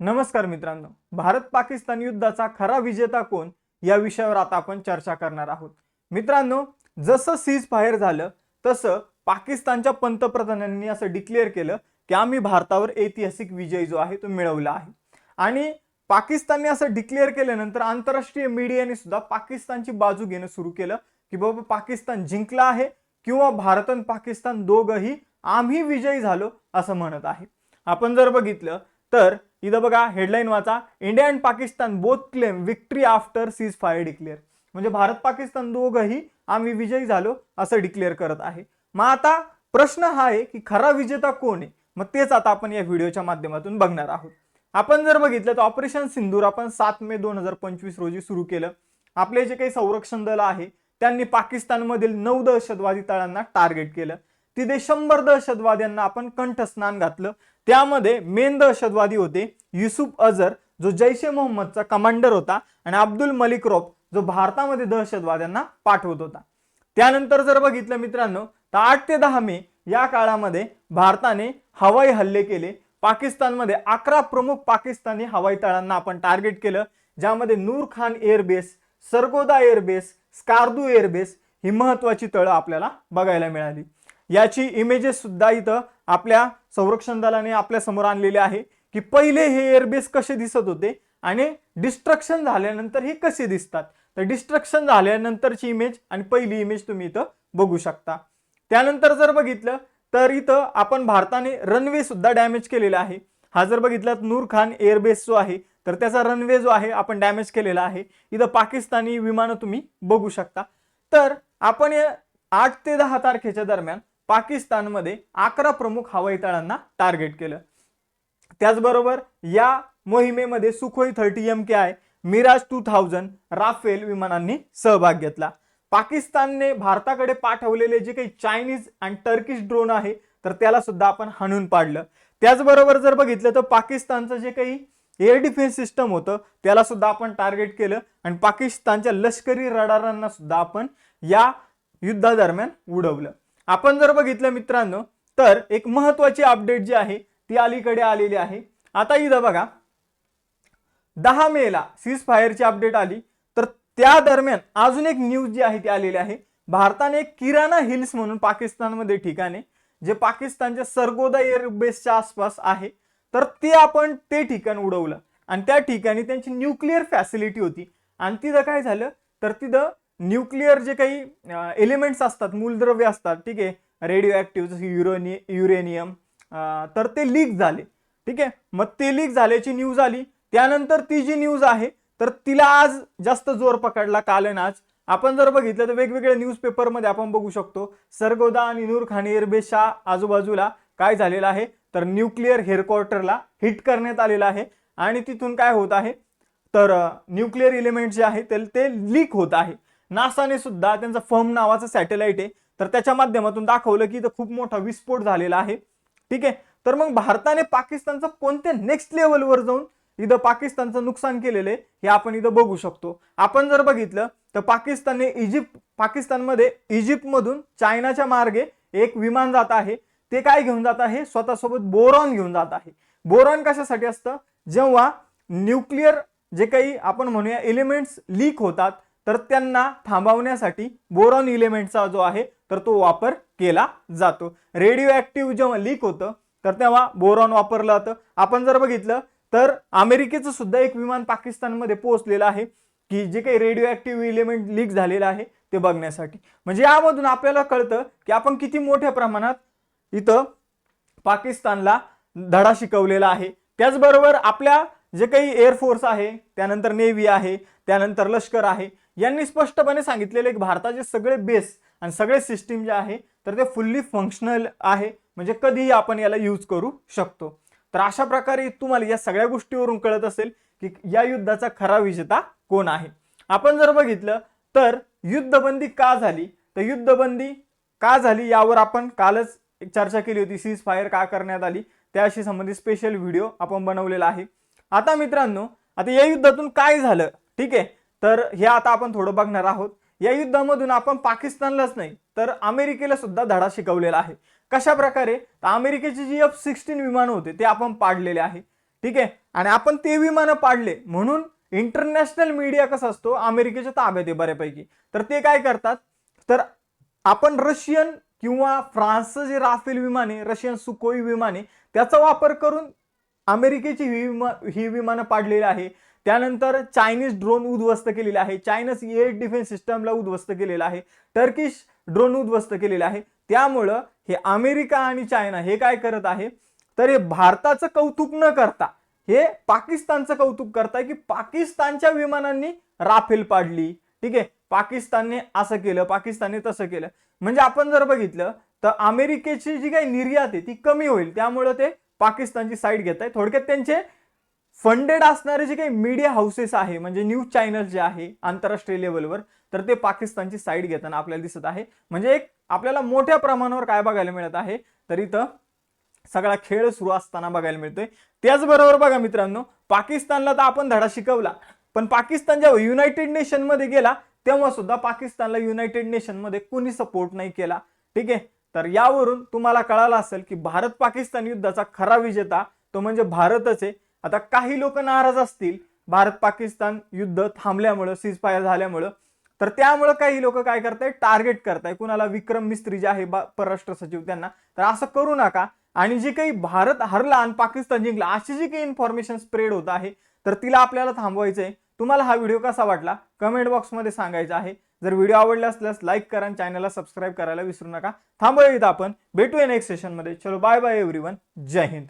नमस्कार मित्रांनो. भारत पाकिस्तान युद्धाचा खरा विजेता कोण? या विषयावर आता आपण चर्चा करणार आहोत. मित्रांनो जसं सीज फायर झालं तसं पाकिस्तानच्या पंतप्रधानांनी असं डिक्लेअर केलं की आम्ही भारतावर ऐतिहासिक विजय जो आहे तो मिळवला आहे. आणि पाकिस्तानने असं डिक्लेअर केल्यानंतर आंतरराष्ट्रीय मीडियाने सुद्धा पाकिस्तानची बाजू घेणं सुरू केलं की बाबा पाकिस्तान जिंकला आहे किंवा भारत आणि पाकिस्तान दोघंही आम्ही विजयी झालो असं म्हणत आहे. आपण जर बघितलं तर इथं बघा हेडलाईन वाचा. India and Pakistan both claim victory after ceasefire declare म्हणजे भारत पाकिस्तान दोघंही आम्ही विजयी झालो असं डिक्लेअर करत आहे. मग आता प्रश्न हा आहे की खरा विजेता कोण आहे? मग तेच आता आपण या व्हिडिओच्या माध्यमातून बघणार आहोत. आपण जर बघितलं तर ऑपरेशन सिंदूर आपण सात मे दोन हजार पंचवीस रोजी सुरू केलं. आपले जे काही संरक्षण दल आहे त्यांनी पाकिस्तानमधील नऊ दहशतवादी तळांना टार्गेट केलं. तिथे शंभर दहशतवाद्यांना आपण कंठस्नान घातलं. त्यामध्ये मेन दहशतवादी होते युसुफ अझर जो जैश ए मोहम्मदचा कमांडर होता आणि अब्दुल मलिक रोफ जो भारतामध्ये दहशतवाद्यांना पाठवत होता. त्यानंतर जर बघितलं मित्रांनो तर आठ ते दहा मे या काळामध्ये भारताने हवाई हल्ले केले. पाकिस्तानमध्ये अकरा प्रमुख पाकिस्तानी हवाई तळांना आपण टार्गेट केलं ज्यामध्ये Nur Khan airbase Sargodha airbase Skardu airbase ही महत्वाची तळं आपल्याला बघायला मिळाली. याची इमेजेस सुद्धा इथं आपल्या संरक्षण दलाने आपल्यासमोर आणलेली आहे की पहिले हे एअरबेस कसे दिसत होते आणि डिस्ट्रक्शन झाल्यानंतर हे कसे दिसतात. तर डिस्ट्रक्शन झाल्यानंतरची इमेज आणि पहिली इमेज तुम्ही इथं बघू शकता. त्यानंतर जर बघितलं तर इथं आपण भारताने रनवे सुद्धा डॅमेज केलेला आहे. हा जर बघितला नूर खान एअरबेस जो आहे तर त्याचा रनवे जो आहे आपण डॅमेज केलेला आहे. इथं पाकिस्तानी विमानं तुम्ही बघू शकता. तर आपण या आठ ते दहा तारखेच्या दरम्यान पाकिस्तानमध्ये अकरा प्रमुख हवाई तळांना टार्गेट केलं. त्याचबरोबर या मोहिमेमध्ये Sukhoi thirty M K I Mirage two thousand Rafale विमानांनी सहभाग घेतला. पाकिस्तानने भारताकडे पाठवलेले जे काही चायनीज आणि टर्किश ड्रोन आहे तर त्याला सुद्धा आपण हाणून पाडलं. त्याचबरोबर जर बघितलं तर पाकिस्तानचं जे काही एअर डिफेन्स सिस्टम होतं त्याला सुद्धा आपण टार्गेट केलं आणि पाकिस्तानच्या लष्करी रडारांना सुद्धा आपण या युद्धादरम्यान उडवलं. आपण जर बघितलं मित्रांनो तर एक महत्वाची अपडेट जी आहे ती अलीकडे आलेली आहे. आता इथं बघा दहा मेला सीज फायरची अपडेट आली. तर त्या दरम्यान अजून एक न्यूज जी आहे ती आलेली आहे. भारताने एक किराणा हिल्स म्हणून पाकिस्तानमध्ये ठिकाणे जे पाकिस्तानच्या सरगोदा एअरबेसच्या आसपास आहे. तर ते आपण ते ठिकाण उडवलं. आणि त्या ठिकाणी त्यांची न्यूक्लिअर फॅसिलिटी होती. आणि तिथं काय झालं? तर तिथं न्यूक्लिअर जे काही एलिमेंट्स असतात मूलद्रव्य असतात ठीक आहे रेडिओ ॲक्टिव्ह जसं युरोनि युरेनियम तर ते लीक झाले ठीक आहे. मग ते लीक झाल्याची न्यूज आली. त्यानंतर ती जी न्यूज आहे तर तिला आज जास्त जोर पकडला काल आणि आज. आपण जर बघितलं तर वेगवेगळ्या न्यूजपेपरमध्ये आपण बघू शकतो सरगोदा आणि नूर खान एअरबेसच्या आजूबाजूला काय झालेलं आहे? तर न्यूक्लिअर हेडक्वार्टरला हिट करण्यात आलेलं आहे. आणि तिथून काय होत आहे? तर न्यूक्लिअर इलिमेंट जे आहे ते लीक होत आहे. नासाने सुद्धा त्यांचा फर्म नावाचं सॅटेलाइट आहे. तर त्याच्या माध्यमातून दाखवलं की इथं खूप मोठा विस्फोट झालेला आहे. ठीक आहे? तर मग भारताने पाकिस्तानचं कोणत्या नेक्स्ट लेवलवर जाऊन इथं पाकिस्तानचं नुकसान केलेलं आहे हे आपण इथं बघू शकतो. आपण जर बघितलं तर पाकिस्तानने इजिप्त पाकिस्तानमध्ये इजिप्तमधून चायनाच्या मार्गे एक विमान जात आहे. ते काय घेऊन जात आहे? स्वतःसोबत बोरॉन घेऊन जात आहे. बोरॉन कशासाठी असतं? जेव्हा न्यूक्लिअर जे काही आपण म्हणूया एलिमेंट्स लीक होतात तर त्यांना थांबवण्यासाठी बोरॉन इलिमेंटचा जो आहे तर तो वापर केला जातो. रेडिओ ॲक्टिव्ह जेव्हा लीक होतं तर तेव्हा बोरॉन वापरलं जातं. आपण जर बघितलं तर अमेरिकेचं सुद्धा एक विमान पाकिस्तानमध्ये पोहोचलेलं आहे की जे काही रेडिओ ॲक्टिव्ह इलिमेंट लीक झालेलं आहे ते बघण्यासाठी. म्हणजे यामधून आपल्याला कळतं की आपण किती मोठ्या प्रमाणात इथं पाकिस्तानला धडा शिकवलेला आहे. त्याचबरोबर आपल्या जे काही एअरफोर्स आहे त्यानंतर नेव्ही आहे त्यानंतर लष्कर आहे यांनी स्पष्टपणे सांगितलेले की भारताचे सगळे बेस आणि सगळे सिस्टीम जे आहे तर ते फुल्ली फंक्शनल आहे. म्हणजे कधीही आपण याला यूज करू शकतो. तर अशा प्रकारे तुम्हाला या सगळ्या गोष्टीवरून कळत असेल की या युद्धाचा खरा विजेता कोण आहे. आपण जर बघितलं तर युद्धबंदी का झाली? तर युद्धबंदी का झाली यावर आपण कालच एक चर्चा केली होती. सीज फायर का करण्यात आली? त्याशी संबंधित स्पेशल व्हिडिओ आपण बनवलेला आहे. आता मित्रांनो आता या युद्धातून काय झालं? ठीक आहे? तर हे आता आपण थोडं बघणार आहोत. या युद्धामधून आपण पाकिस्तानलाच नाही तर अमेरिकेला सुद्धा धडा शिकवलेला आहे. कशा प्रकारे? तर अमेरिकेची जी एफ सिक्स्टीन विमानं होते ते आपण पाडलेले आहे. ठीक आहे? आणि आपण ते विमानं पाडले म्हणून इंटरनॅशनल मीडिया कसा असतो? अमेरिकेच्या ताब्यात आहे बऱ्यापैकी. तर ते काय करतात? तर आपण रशियन किंवा फ्रान्सचं जे राफेल विमाने रशियन सुकोई विमाने त्याचा वापर करून अमेरिकेची ही विमा ही विमानं पाडलेली आहे. त्यानंतर चायनीज ड्रोन उद्ध्वस्त केलेले आहे. चायनीज एअर डिफेन्स सिस्टमला उद्ध्वस्त केलेलं आहे. टर्किश ड्रोन उद्ध्वस्त केलेले आहे. त्यामुळं हे अमेरिका आणि चायना हे काय करत आहे? तर हे भारताचं कौतुक न करता हे पाकिस्तानचं कौतुक करताय की पाकिस्तानच्या विमानांनी राफेल पाडली. ठीक आहे? पाकिस्तानने असं केलं पाकिस्तानने तसं केलं. म्हणजे आपण जर बघितलं तर अमेरिकेची जी काही निर्यात आहे ती कमी होईल. त्यामुळं ते पाकिस्तानची साईड घेत आहे थोडक्यात त्यांचे फंडेड असणारे जे काही मीडिया हाऊसेस आहे म्हणजे न्यूज चॅनल जे आहे आंतरराष्ट्रीय लेवलवर तर ते पाकिस्तानची साईड घेताना आपल्याला दिसत आहे. म्हणजे एक आपल्याला मोठ्या प्रमाणावर काय बघायला मिळत आहे तर इथं सगळा खेळ सुरू असताना बघायला मिळतोय. त्याचबरोबर बघा मित्रांनो पाकिस्तानला तर आपण धडा शिकवला पण पाकिस्तान जेव्हा युनायटेड नेशनमध्ये गेला तेव्हा सुद्धा पाकिस्तानला युनायटेड नेशनमध्ये कुणी सपोर्ट नाही केला. ठीक आहे? तर यावरून तुम्हाला कळालं असेल की भारत पाकिस्तान युद्धाचा खरा विजेता तो म्हणजे भारतच आहे. आता काही लोक नाराज असतील. भारत पाकिस्तान युद्ध थांबल्यामुळं सीजफायर झाल्यामुळं. तर त्यामुळं काही लोक काय करताय टार्गेट करताय कुणाला विक्रम मिस्त्री जे आहे परराष्ट्र सचिव त्यांना. तर असं करू नका. आणि जी काही भारत हरला आणि पाकिस्तान जिंकला अशी जी काही इन्फॉर्मेशन स्प्रेड होत आहे तर तिला आपल्याला थांबवायचं आहे तुम्हाला हा व्हिडिओ कसा वाटला? कमेंट बॉक्समध्ये सांगायचा आहे. जर व्हिडिओ आवडला असल्यास लाईक करा आणि चॅनलला सबस्क्राईब करायला विसरू नका. थांबूया इथं आपण. भेटूया नेक्स्ट सेशनमध्ये चलो बाय बाय एव्हरीवन जय हिंद.